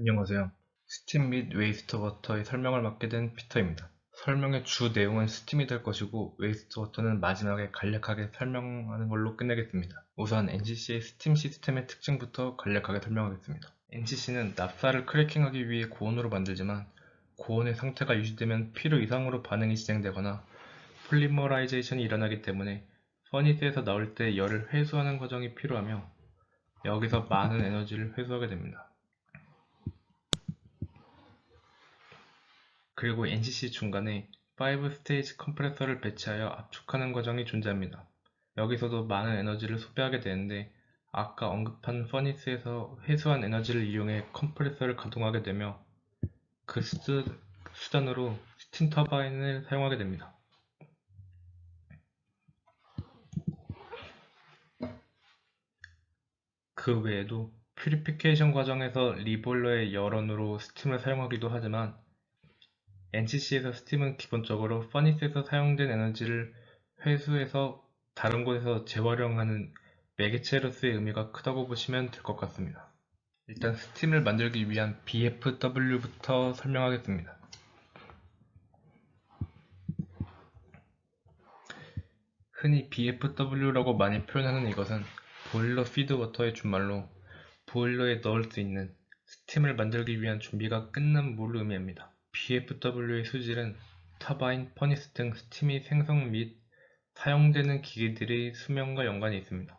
안녕하세요. 스팀 및 웨이스트 워터의 설명을 맡게 된 피터입니다. 설명의 주 내용은 스팀이 될 것이고 웨이스트 워터는 마지막에 간략하게 설명하는 걸로 끝내겠습니다. 우선 NCC의 스팀 시스템의 특징부터 간략하게 설명하겠습니다. NCC는 납사를 크래킹하기 위해 고온으로 만들지만 고온의 상태가 유지되면 필요 이상으로 반응이 진행되거나 폴리머라이제이션이 일어나기 때문에 퍼니스에서 나올 때 열을 회수하는 과정이 필요하며 여기서 많은 에너지를 회수하게 됩니다. 그리고 NCC 중간에 5 스테이지 컴프레서를 배치하여 압축하는 과정이 존재합니다. 여기서도 많은 에너지를 소비하게 되는데 아까 언급한 퍼니스에서 회수한 에너지를 이용해 컴프레서를 가동하게 되며 그 수, 수단으로 스팀 터바인을 사용하게 됩니다. 그 외에도 퓨리피케이션 과정에서 리볼러의 열원으로 스팀을 사용하기도 하지만 NCC에서 스팀은 기본적으로 퍼니스에서 사용된 에너지를 회수해서 다른 곳에서 재활용하는 매개체로서의 의미가 크다고 보시면 될 것 같습니다. 일단 스팀을 만들기 위한 BFW부터 설명하겠습니다. 흔히 BFW라고 많이 표현하는 이것은 보일러 피드 워터의 준말로 보일러에 넣을 수 있는 스팀을 만들기 위한 준비가 끝난 물을 의미합니다. BFW의 수질은 터바인, 퍼니스 등 스팀이 생성 및 사용되는 기기들의 수명과 연관이 있습니다.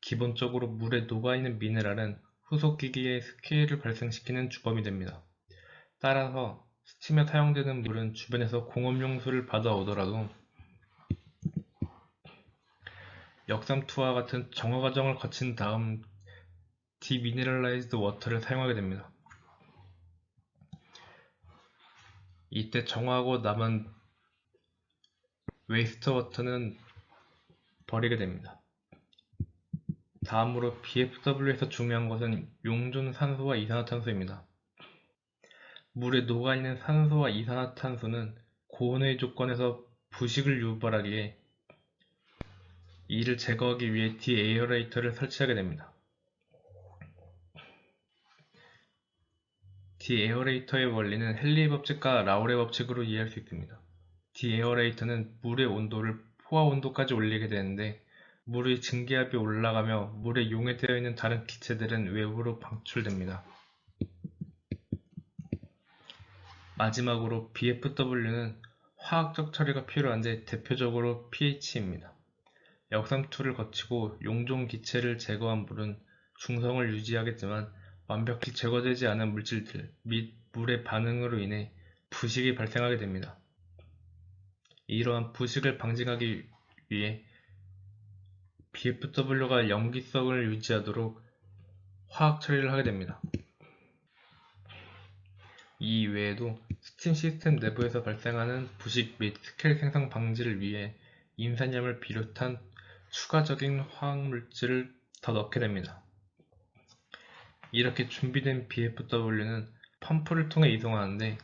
기본적으로 물에 녹아있는 미네랄은 후속 기기의 스케일을 발생시키는 주범이 됩니다. 따라서 스팀에 사용되는 물은 주변에서 공업용수를 받아오더라도 역삼투와 같은 정화 과정을 거친 다음 디미네랄라이즈드 워터를 사용하게 됩니다. 이때 정화하고 남은 웨이스트 워터는 버리게 됩니다. 다음으로 BFW에서 중요한 것은 용존 산소와 이산화탄소입니다. 물에 녹아있는 산소와 이산화탄소는 고온의 조건에서 부식을 유발하기에 이를 제거하기 위해 디에어레이터를 설치하게 됩니다. 디에어레이터의 원리는 헨리의 법칙과 라울의 법칙으로 이해할 수 있습니다. 디에어레이터는 물의 온도를 포화 온도까지 올리게 되는데 물의 증기압이 올라가며 물에 용해되어 있는 다른 기체들은 외부로 방출됩니다. 마지막으로 BFW는 화학적 처리가 필요한데 대표적으로 pH입니다. 역삼투를 거치고 용종 기체를 제거한 물은 중성을 유지하겠지만 완벽히 제거되지 않은 물질들 및 물의 반응으로 인해 부식이 발생하게 됩니다. 이러한 부식을 방지하기 위해 BFW가 염기성을 유지하도록 화학 처리를 하게 됩니다. 이 외에도 스팀 시스템 내부에서 발생하는 부식 및 스케일 생성 방지를 위해 인산염을 비롯한 추가적인 화학물질을 더 넣게 됩니다. 이렇게 준비된 BFW는 펌프를 통해 이동하는데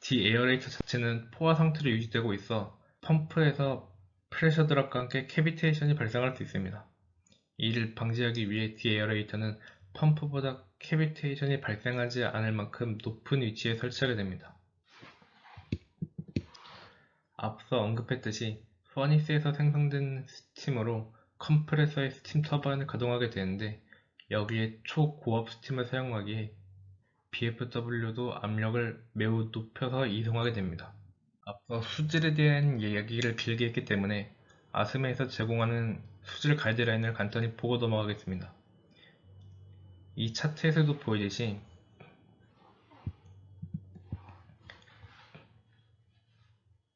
디에어레이터 자체는 포화 상태로 유지되고 있어 펌프에서 프레셔 드랍과 함께 캐비테이션이 발생할 수 있습니다. 이를 방지하기 위해 디에어레이터는 펌프보다 캐비테이션이 발생하지 않을 만큼 높은 위치에 설치하게 됩니다. 앞서 언급했듯이 퍼니스에서 생성된 스팀으로 컴프레서의 스팀 터바인을 가동하게 되는데 여기에 초고압 스팀을 사용하기에 BFW도 압력을 매우 높여서 이송하게 됩니다. 앞서 수질에 대한 이야기를 길게 했기 때문에 아스메에서 제공하는 수질 가이드라인을 간단히 보고 넘어가겠습니다. 이 차트에서도 보이듯이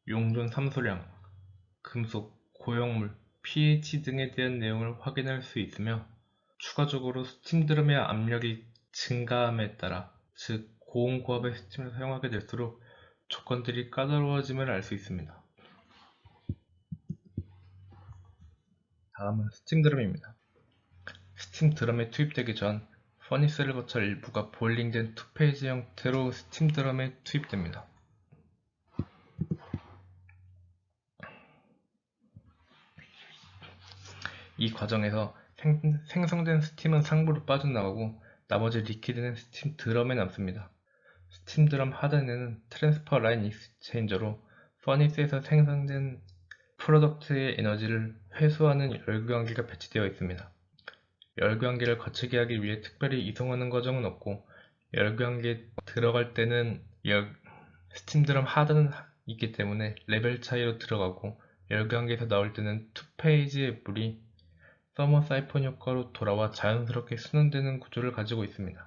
용존 삼소량, 금속, 고형물, pH 등에 대한 내용을 확인할 수 있으며 추가적으로 스팀 드럼의 압력이 증가함에 따라 즉 고온 고압의 스팀을 사용하게 될수록 조건들이 까다로워짐을 알 수 있습니다. 다음은 스팀 드럼입니다. 스팀 드럼에 투입되기 전 퍼니스를 거쳐 일부가 보일링된 투페이지 형태로 스팀 드럼에 투입됩니다. 이 과정에서 생, 생성된 스팀은 상부로 빠져나가고 나머지 리퀴드는 스팀 드럼에 남습니다. 스팀 드럼 하단에는 트랜스퍼 라인 익스체인저로 퍼니스에서 생성된 프로덕트의 에너지를 회수하는 열교환기가 배치되어 있습니다. 열교환기를 거치게 하기 위해 특별히 이송하는 과정은 없고 열교환기에 들어갈 때는 열, 스팀 드럼 하단은 있기 때문에 레벨 차이로 들어가고 열교환기에서 나올 때는 투페이지의 물이 서머 사이폰 효과로 돌아와 자연스럽게 순환되는 구조를 가지고 있습니다.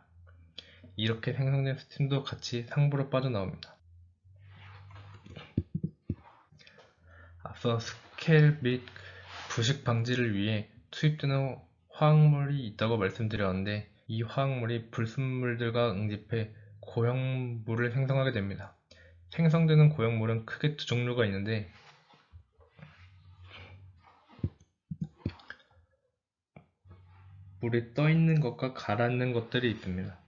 이렇게 생성된 스팀도 같이 상부로 빠져나옵니다. 앞서 스케일 및 부식 방지를 위해 투입되는 화학물이 있다고 말씀드렸는데 이 화학물이 불순물들과 응집해 고형물을 생성하게 됩니다. 생성되는 고형물은 크게 두 종류가 있는데 물에 떠 있는 것과 가라앉는 것들이 있습니다.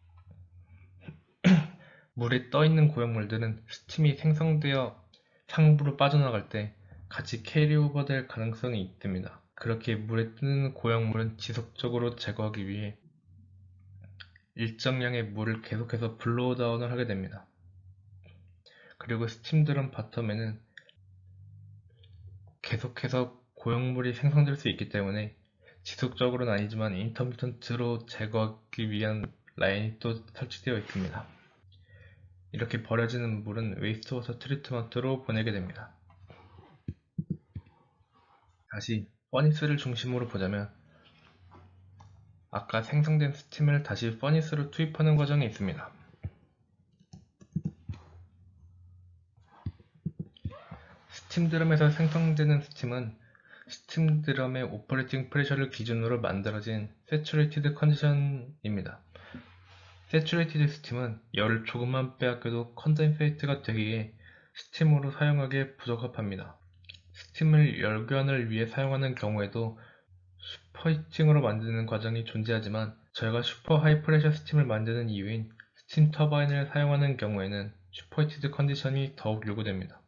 물에 떠 있는 고형물들은 스팀이 생성되어 상부로 빠져나갈 때 같이 캐리오버 될 가능성이 있습니다. 그렇게 물에 뜨는 고형물은 지속적으로 제거하기 위해 일정량의 물을 계속해서 블로우다운을 하게 됩니다. 그리고 스팀드럼 바텀에는 계속해서 고형물이 생성될 수 있기 때문에 지속적으로는 아니지만 인터미턴트로 제거하기 위한 라인이 또 설치되어 있습니다. 이렇게 버려지는 물은 웨이스트워터 트리트먼트로 보내게 됩니다. 다시 퍼니스를 중심으로 보자면 아까 생성된 스팀을 다시 퍼니스로 투입하는 과정이 있습니다. 스팀 드럼에서 생성되는 스팀은 스팀 드럼의 오퍼레이팅 프레셔를 기준으로 만들어진 세츄레이티드 컨디션입니다. 세츄레이티드 스팀은 열을 조금만 빼앗겨도 컨덴세이트가 되기에 스팀으로 사용하기에 부적합합니다. 스팀을 열교환을 위해 사용하는 경우에도 슈퍼히팅으로 만드는 과정이 존재하지만 저희가 슈퍼 하이 프레셔 스팀을 만드는 이유인 스팀 터바인을 사용하는 경우에는 슈퍼히티드 컨디션이 더욱 요구됩니다.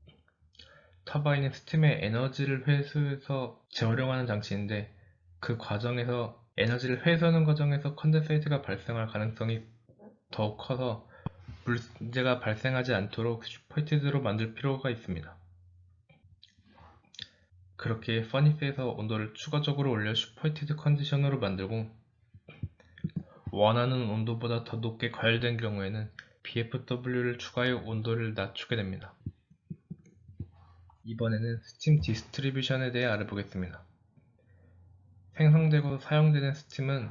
터바인은 스팀의 에너지를 회수해서 재활용하는 장치인데 그 과정에서 에너지를 회수하는 과정에서 컨덴세이트가 발생할 가능성이 더욱 커서 문제가 발생하지 않도록 슈퍼히티드로 만들 필요가 있습니다. 그렇게 퍼니스에서 온도를 추가적으로 올려 슈퍼히티드 컨디션으로 만들고 원하는 온도보다 더 높게 과열된 경우에는 BFW를 추가해 온도를 낮추게 됩니다. 이번에는 스팀 디스트리뷰션에 대해 알아보겠습니다. 생성되고 사용되는 스팀은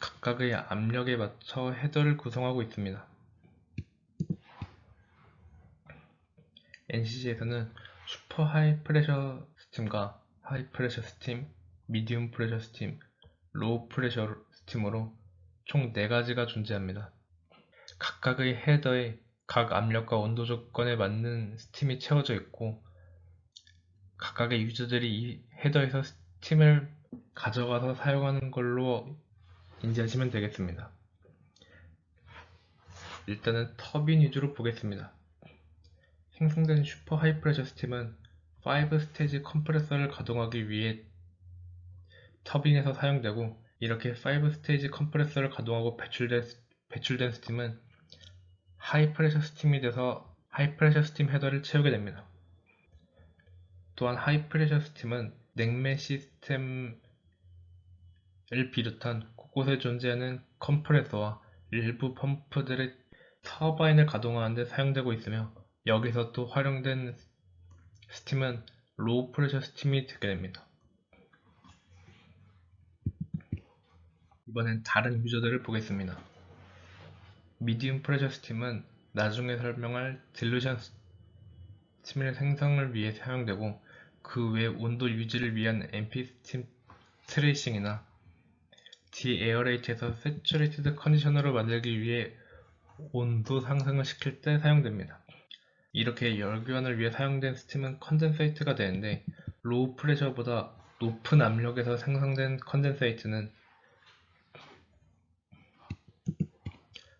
각각의 압력에 맞춰 헤더를 구성하고 있습니다. NCG에서는 슈퍼 하이 프레셔 스팀과 하이 프레셔 스팀, 미디움 프레셔 스팀, 로우 프레셔 스팀으로 총 4가지가 존재합니다. 각각의 헤더에 각 압력과 온도 조건에 맞는 스팀이 채워져 있고 각각의 유저들이 이 헤더에서 스팀을 가져가서 사용하는 걸로 인지하시면 되겠습니다. 일단은 터빈 위주로 보겠습니다. 생성된 슈퍼 하이프레셔 스팀은 5 스테이지 컴프레서를 가동하기 위해 터빈에서 사용되고 이렇게 5 스테이지 컴프레서를 가동하고 배출된, 배출된 스팀은 하이프레셔 스팀이 돼서 하이프레셔 스팀 헤더를 채우게 됩니다. 또한 하이프레셔 스팀은 냉매 시스템을 비롯한 곳곳에 존재하는 컴프레서와 일부 펌프들의 터바인을 가동하는 데 사용되고 있으며 여기서 또 활용된 스팀은 로우 프레셔 스팀이 되게 됩니다. 이번엔 다른 유저들을 보겠습니다. 미디움 프레셔 스팀은 나중에 설명할 딜루션 스팀의 생성을 위해 사용되고 그 외 온도 유지를 위한 MP 스팀 트레이싱이나 디에어레이트에서 세츄레이티드 컨디셔너를 만들기 위해 온도 상승을 시킬 때 사용됩니다. 이렇게 열교환을 위해 사용된 스팀은 컨덴세이트가 되는데 로우 프레셔보다 높은 압력에서 생성된 컨덴세이트는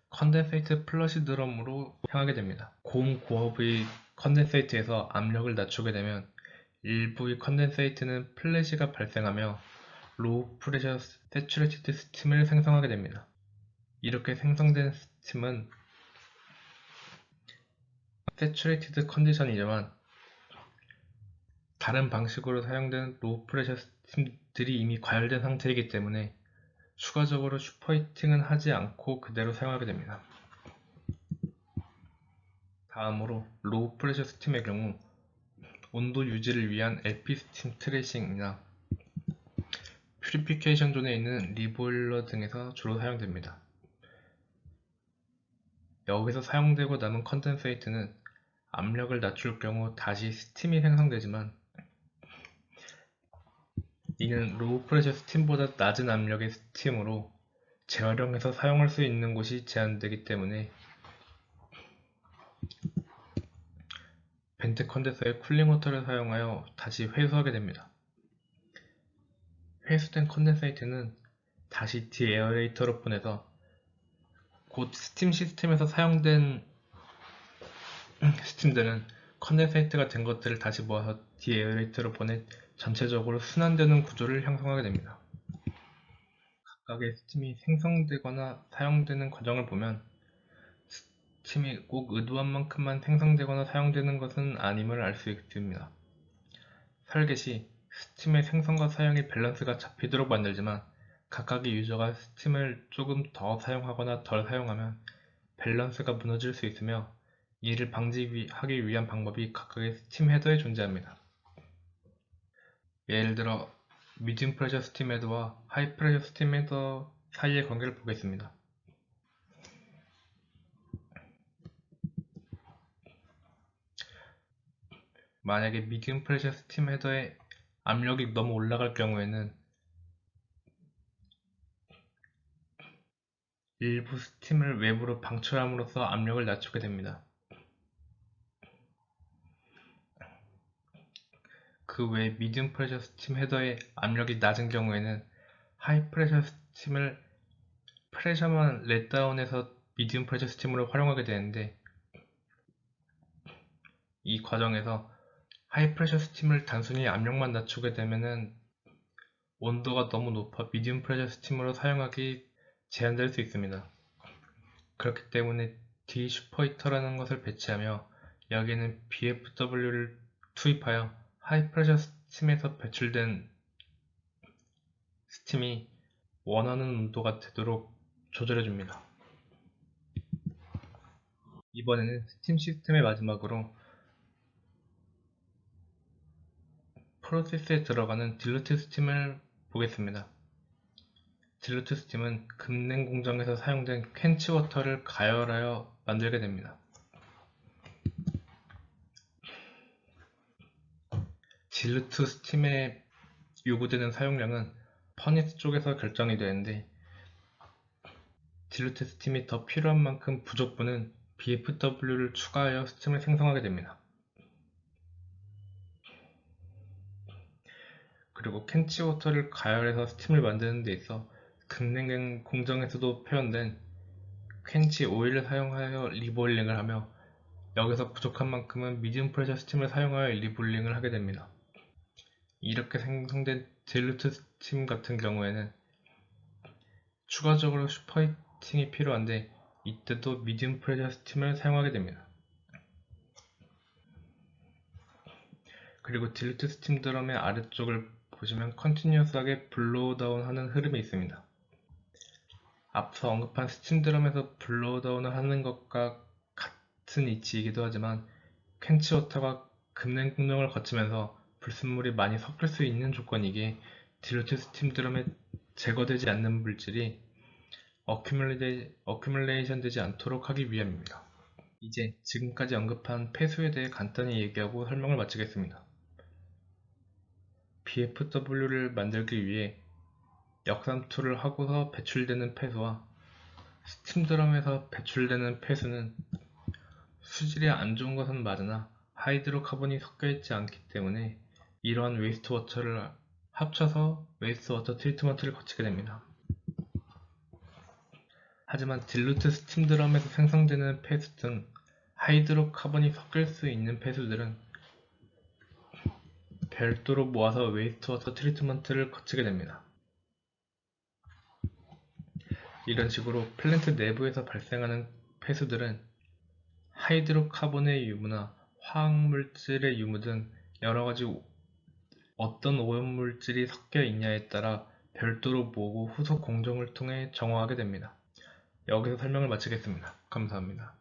컨덴세이트 플러시 드럼으로 향하게 됩니다. 고음고압의 컨덴세이트에서 압력을 낮추게 되면 일부의 컨덴세이트는 플래시가 발생하며 로우 프레셔 세츄레이티드 스팀을 생성하게 됩니다. 이렇게 생성된 스팀은 세츄레이티드 컨디션이지만 다른 방식으로 사용된 로우 프레셔 스팀들이 이미 과열된 상태이기 때문에 추가적으로 슈퍼히팅은 하지 않고 그대로 사용하게 됩니다. 다음으로 로우 프레셔 스팀의 경우 온도 유지를 위한 LP 스팀 트레이싱이나 퓨리피케이션 존에 있는 리보일러 등에서 주로 사용됩니다. 여기서 사용되고 남은 컨덴세이트는 압력을 낮출 경우 다시 스팀이 생성되지만 이는 로우 프레셔 스팀보다 낮은 압력의 스팀으로 재활용해서 사용할 수 있는 곳이 제한되기 때문에 벤트 컨덴서의 쿨링 워터를 사용하여 다시 회수하게 됩니다. 회수된 컨덴세이트는 다시 디에어레이터로 보내서 곧 스팀 시스템에서 사용된 스팀들은 컨덴세이트가 된 것들을 다시 모아서 디에어레이터로 보내 전체적으로 순환되는 구조를 형성하게 됩니다. 각각의 스팀이 생성되거나 사용되는 과정을 보면 스팀이 꼭 의도한 만큼만 생성되거나 사용되는 것은 아님을 알 수 있습니다. 설계 시 스팀의 생성과 사용의 밸런스가 잡히도록 만들지만 각각의 유저가 스팀을 조금 더 사용하거나 덜 사용하면 밸런스가 무너질 수 있으며 이를 방지하기 위한 방법이 각각의 스팀 헤더에 존재합니다. 예를 들어 미디움 프레셔 스팀 헤더와 하이 프레셔 스팀 헤더 사이의 관계를 보겠습니다. 만약에 미디움 프레셔 스팀 헤더의 압력이 너무 올라갈 경우에는 일부 스팀을 외부로 방출함으로써 압력을 낮추게 됩니다. 그 외 미디움 프레셔 스팀 헤더의 압력이 낮은 경우에는 하이 프레셔 스팀을 프레셔만 렛다운해서 미디움 프레셔 스팀으로 활용하게 되는데 이 과정에서 하이 프레셔 스팀을 단순히 압력만 낮추게 되면은 온도가 너무 높아 미디움 프레셔 스팀으로 사용하기 제한될 수 있습니다. 그렇기 때문에 D 슈퍼히터라는 것을 배치하며 여기에는 BFW를 투입하여 하이 프레셔 스팀에서 배출된 스팀이 원하는 온도가 되도록 조절해줍니다. 이번에는 스팀 시스템의 마지막으로 프로세스에 들어가는 딜루트 스팀을 보겠습니다. 딜루트 스팀은 금냉 공정에서 사용된 캔치 워터를 가열하여 만들게 됩니다. 딜루트 스팀에 요구되는 사용량은 퍼니스 쪽에서 결정이 되는데 딜루트 스팀이 더 필요한 만큼 부족분은 BFW를 추가하여 스팀을 생성하게 됩니다. 그리고 캔치워터를 가열해서 스팀을 만드는 데 있어 금냉 공정에서도 표현된 캔치 오일을 사용하여 리보일링을 하며 여기서 부족한 만큼은 미디움 프레셔 스팀을 사용하여 리보일링을 하게 됩니다. 이렇게 생성된 딜루트 스팀 같은 경우에는 추가적으로 슈퍼히팅이 필요한데 이때도 미디움 프레셔 스팀을 사용하게 됩니다. 그리고 딜루트 스팀 드럼의 아래쪽을 보시면 컨티뉴어스하게 블로우 다운 하는 흐름이 있습니다. 앞서 언급한 스팀 드럼에서 블로우 다운을 하는 것과 같은 이치이기도 하지만 캔치워터가 급냉 공정을 거치면서 불순물이 많이 섞일 수 있는 조건이기에 딜루트 스팀 드럼에 제거되지 않는 물질이 어큐뮬레이션 되지 않도록 하기 위함입니다. 이제 지금까지 언급한 폐수에 대해 간단히 얘기하고 설명을 마치겠습니다. BFW를 만들기 위해 역삼투를 하고서 배출되는 폐수와 스팀 드럼에서 배출되는 폐수는 수질이 안 좋은 것은 맞으나 하이드로카본이 섞여있지 않기 때문에 이러한 웨이스트 워터를 합쳐서 웨이스트 워터 트리트먼트를 거치게 됩니다. 하지만 딜루트 스팀 드럼에서 생성되는 폐수 등 하이드로카본이 섞일 수 있는 폐수들은 별도로 모아서 웨이스트워터 트리트먼트를 거치게 됩니다. 이런 식으로 플랜트 내부에서 발생하는 폐수들은 하이드로카본의 유무나 화학물질의 유무 등 여러가지 어떤 오염물질이 섞여 있냐에 따라 별도로 모으고 후속 공정을 통해 정화하게 됩니다. 여기서 설명을 마치겠습니다. 감사합니다.